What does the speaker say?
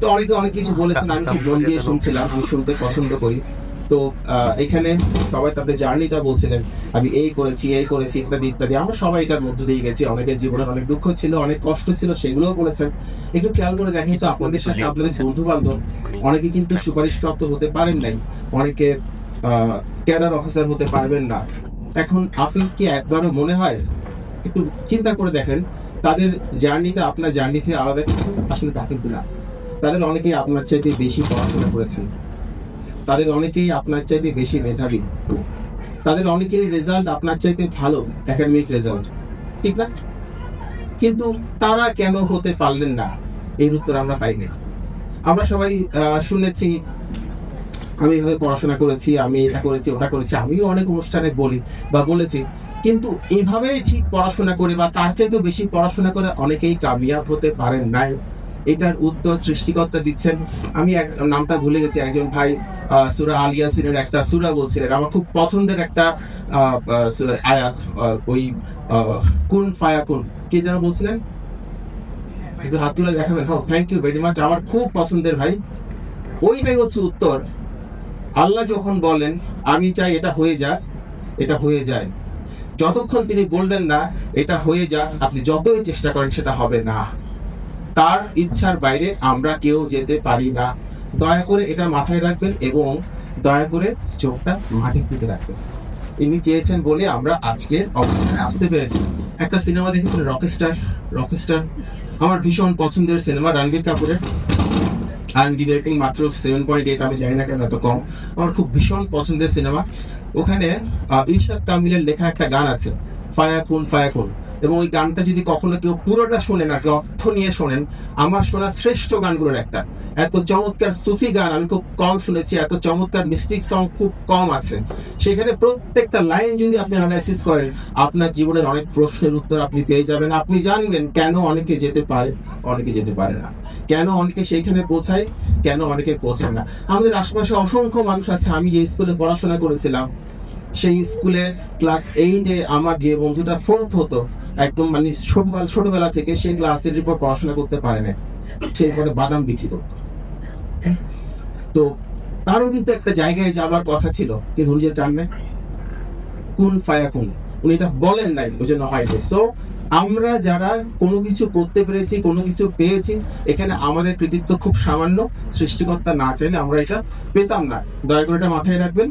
তো অনেকে অনেক কিছু বলেছেন, আমি মন দিয়ে শুনছিলাম, আমি শুনতে পছন্দ করি। তো এখানে সবাই তাদের জার্নিটা বলছিলেন, আমি এই করেছি এই করেছি, ইত্যাদি ইত্যাদি। আমরা সবাই এটার মধ্যে দিয়ে গেছি, অনেকের অনেক দুঃখ ছিল, অনেক কষ্ট ছিল, সেগুলোও বলেছেন। একটু খেয়াল করে দেখেন তো, আপনাদের সাথে আপনাদের বন্ধু বান্ধব অনেকে কিন্তু সুপারিশপ্রাপ্ত হতে পারেন নাই। অনেকে ক্যাডার অফিসার হতে পারবেন না। এখন আপনার কি একবারও মনে হয়? একটু চিন্তা করে দেখেন তাদের জার্নিটা আপনার জার্নি থেকে আলাদা, আসলে তা কিন্তু না। তাদের অনেকেই আপনার চাইতে বেশি পড়াশোনা করেছেন। তাদের অনেকেই আপনার চাইতে বেশি মেধাবী। তাদের অনেকেরই রেজাল্ট আপনার চাইতে ভালো একাডেমিক রেজাল্ট ঠিক না? কিন্তু তারা কেন হতে পারলেন না? এর উত্তর আমরা পাইনি আমরা সবাই শুনেছি, আমি এভাবে পড়াশোনা করেছি, আমি এটা করেছি, ওটা করেছি, আমিও অনেক অনুষ্ঠানে বলি বা বলেছি। কিন্তু এইভাবে ঠিক পড়াশোনা করে বা তার চাইতেও বেশি পড়াশোনা করে অনেকেই কামিয়াব হতে পারেন নাই। এটার উত্তর সৃষ্টিকর্তা দিচ্ছেন। আমি নামটা ভুলে গেছি। একজন ভাই সুরা আলিয়াসিনের একটা সুরা বলছিলেন। আমার খুব পছন্দের একটা ওই কুন ফায়াকুন কে যেন বলছিলেন? একটু হাত তুলে দেখাবেন। হ্যাঁ থ্যাংক ইউ ভেরি মাচ আমার খুব পছন্দের ভাই। ওইটাই হচ্ছে উত্তর। আল্লাহ যখন বলেন, আমি চাই এটা হয়ে যাক, এটা হয়ে যায়। যতক্ষণ তিনি বলবেন না, এটা হয়ে যাক আপনি যতই চেষ্টা করেন, সেটা হবে না। তার ইচ্ছার বাইরে আমরা কেউ যেতে পারি না। দয়া করে এটা মাথায় রাখবেন এবং দয়া করে চোখটা মাটির দিকে রাখবেন। ইনি চেয়েছেন বলে আমরা আজকের অবস্থানে আসতে পেরেছি। একটা সিনেমা দেখেছেন রকেস্টার রকেস্টার আমার ভীষণ পছন্দের সিনেমা, রণবীর কাপুরের। আইএমডি রেটিং মাত্র সেভেন পয়েন্ট এইট আমি জানি না কেন এত কম। আমার খুব ভীষণ পছন্দের সিনেমা ওখানে ইরশাদ তামিলের লেখা একটা গান আছে ফায়াকুন ফায়াকুন এবং ওই গানটা যদি কখনো কেউ পুরোটা শোনেন আর অর্থ নিয়ে শোনেন, আমার শোনা শ্রেষ্ঠ গানগুলোর একটা। এত চমৎকার সুফি গান, আমি খুব কম শুনেছি, এত চমৎকার মিস্টিক সং খুব কম আছে। সেখানে প্রত্যেকটা লাইন যদি আপনি অ্যানালাইসিস করেন, আপনার জীবনের অনেক প্রশ্নের উত্তর আপনি পেয়ে যাবেন। আপনি জানবেন কেন অনেকে যেতে পারে, অনেকে যেতে পারে না। কেন অনেকে সেইখানে পৌঁছায়, কেন অনেকে পৌঁছায় না? আমাদের আশেপাশে অসংখ্য মানুষ আছে। আমি যে স্কুলে পড়াশোনা করেছিলাম, সেই স্কুলে ক্লাস এইটে আমার যে বন্ধুটা ফোর্থ হতো, একদম মানে ছোটবেলা ছোটবেলা থেকে সে ক্লাসের উপর পড়াশোনা করতে পারে না সে পরে বাদাম বিক্রি করতো। তো তারও কিন্তু একটা জায়গায় যাবার কথা ছিল কিন্তু উনি যে চান না কোন ফায়া কোন? উনি এটা বলেন নাই, ওই জন্য হয়নি সো আমরা যারা কোনো কিছু করতে পেরেছি, কোনো কিছু পেয়েছি, এখানে আমাদের কৃতিত্ব খুব সামান্য, সৃষ্টিকর্তা না চাইলে আমরা এটা পেতাম না। দয়া করে এটা মাথায় রাখবেন।